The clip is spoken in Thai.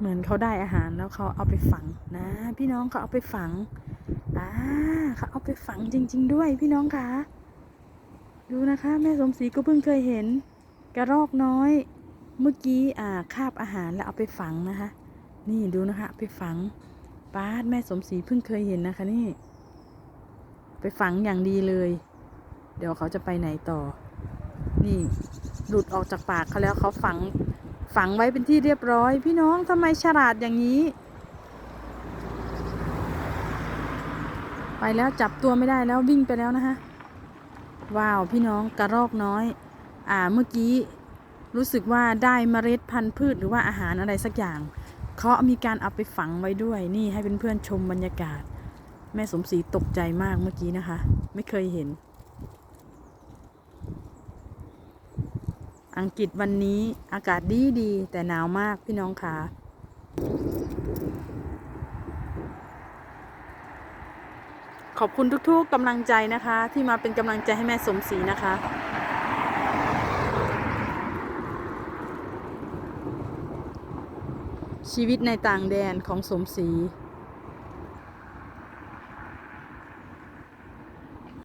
เหมือนเขาได้อาหารแล้วเขาเอาไปฝังนะ พี่น้องเขาเอาไปฝังอ่าเขาเอาไปฝังจริง ๆ ด้วยพี่น้องคะดูนะคะ แม่สมศรีก็เพิ่งเคยเห็น กระรอกน้อย เมื่อกี้อ่าคาบอาหารแล้วเอาไปฝังนะคะ นี่ดูนะคะ ไปฝังป้าดแม่สมศรีเพิ่งเคยเห็นนะคะนี่ ไปฝังอย่างดีเลย เดี๋ยวเขาจะไปไหนต่อ นี่หลุดออกจากปากเขาแล้วเขาฝัง ฝังไว้เป็นที่เรียบร้อย พี่น้องทำไมฉลาดอย่างนี้ ไปแล้วจับตัวไม่ได้แล้ววิ่งไปแล้วนะคะว้าวพี่น้องกระรอกน้อย อ่าเมื่อกี้รู้สึกว่าได้เมล็ดพันธุ์พืชหรือว่าอาหารอะไรสักอย่าง เขามีการเอาไปฝังไว้ด้วยนี่ให้เพื่อนๆชมบรรยากาศ แม่สมศรีตกใจมากเมื่อกี้นะคะ ไม่เคยเห็น อังกฤษวันนี้อากาศดีดีแต่หนาวมากพี่น้องคะขอบคุณทุกๆกำลังใจนะคะ ที่มาเป็นกำลังใจให้แม่สมศรีนะคะ ชีวิตในต่างแดนของสมศรี